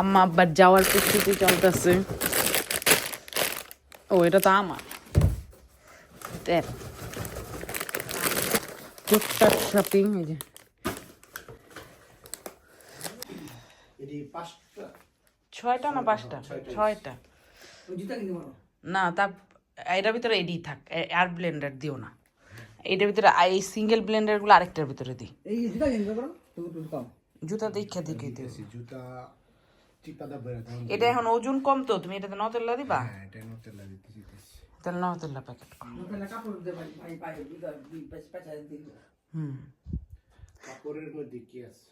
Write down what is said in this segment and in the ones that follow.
আম্মা আব্বার যাওয়ার প্রস্তুতি চলতেছে। ও এটা তো আমার। টুকটাক শপিং এই যে। ছয়টা না পাঁচটা? ছয়টা। জুতা না তা এটার ভিতরে এডি থাক এয়ার ব্লেন্ডার দিও না। এটার ভিতরে এই সিঙ্গেল ব্লেন্ডারগুলো আরেকটার ভিতরে দিই। এই জুতা দেখে দেখে দিও। জুতা। এটা এখন ওজন কম তো তুমি এটাতে নতেল্লা দিবা? হ্যাঁ এটা দিতে দিতেছি তাহলে নতেল্লা প্যাকেট কাপড় দিতে পারি ভাই পেঁচা হুম। কাপড়ের মধ্যে কি আছে?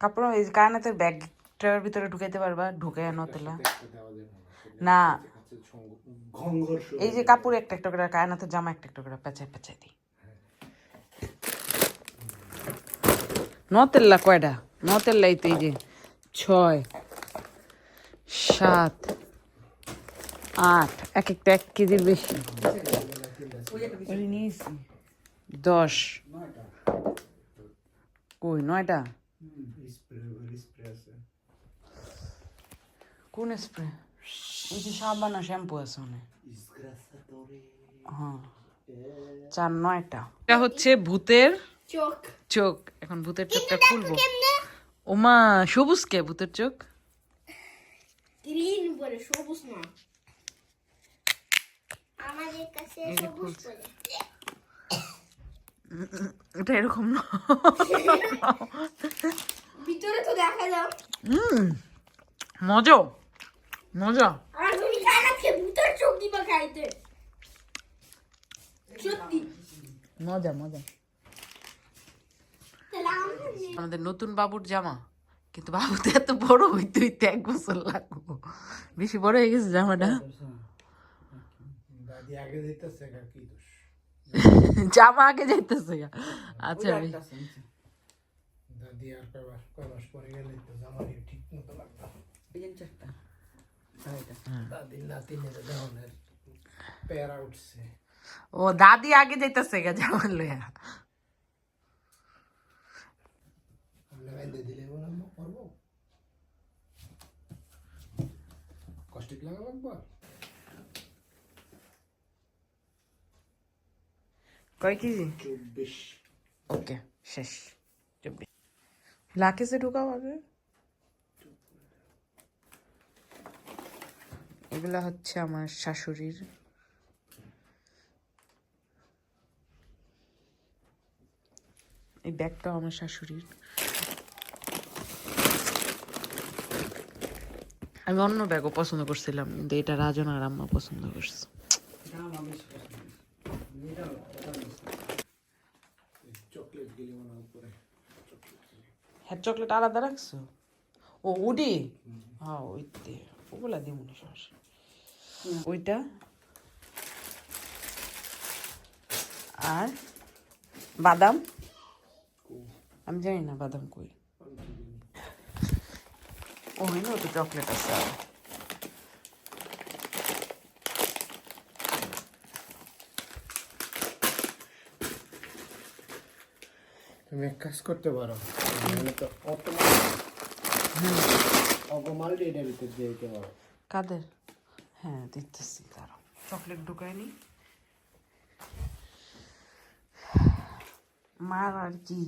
কাপড় এই কায়নাতের ব্যাগটার ভিতরে ঢুকাইতে পারবা ঢুকে নতেল্লা না। এই যে কাপড় একটা একটা করে কায়নাতের জামা একটা একটা করে পেঁচাই পেঁচাই দিই। নতেল্লা কয়টা? নতেল্লাই তো এই যে ছয় সাত আট এক একটা এক কেজির বেশি। দশ কই নয়টা? কোন স্প্রে? এই যে সাবান আর শ্যাম্পু আছে অনেক। হ্যাঁ। চার নয়টা। এটা হচ্ছে ভূতের চোখ। চোখ। এখন ভূতের চোখটা খুলবো। ওমা সবুজ কে ভূতের চোখ? গ্রিন বলে সবুজ না। আমাদের কাছে সবুজ বলে। এটা এরকম না। ভিতরে তো দেখা যাও। হুম মজা মজা। আর তুমি খাই ভূতের চোখ দিবা খাইতে? সত্যি। মজা মজা। আমাদের নতুন বাবুর জামা। কিন্তু বাবুতে এত বড় হইতে হইতে এক বছর লাগবো। বেশি বড় হয়ে গেছে জামাটা। দাদি আগে দিতেছে আর জামা আগে যাইতেছে গা। আচ্ছা আমি দাদি আর কয়বার কয় মাস পরে গেলে তো জামারি ঠিক মতো লাগতো এই যে চারটা আর এটা দাদির নাতিনের ধরনের প্যারা উঠছে ও দাদি আগে যাইতেছে গা জামা লইয়া আমরা বেঁধে দিলে বলে আমরা করব। কষ্ট কি লাগা লাগবো? কয় কেজি? চব্বিশ। ওকে শেষ। চব্বিশ। লাকেসে ঢুকাও আগে। এগুলা হচ্ছে আমার শাশুড়ির। এই ব্যাগটাও আমার শাশুড়ির। আমি অন্য ব্যাগও পছন্দ করছিলাম, কিন্তু এটা রাজন আর আম্মা পছন্দ করছে। হ্যাঁ চকলেট আলাদা রাখছো? ও, উডি? হ্যাঁ ওইতে ওগুলা দিয়ে মনে ওইটা? আর বাদাম? আমি জানি না বাদাম কই। ও হয় না তো চকলেট আছে আর। তুমি এক কাজ করতে পারো। মানে তো অত অগমাল এটার ভিতর দিয়ে দিতে পারো। কাদের? হ্যাঁ দিতেছি তারা চকলেট ঢুকায়নি মার আর কি?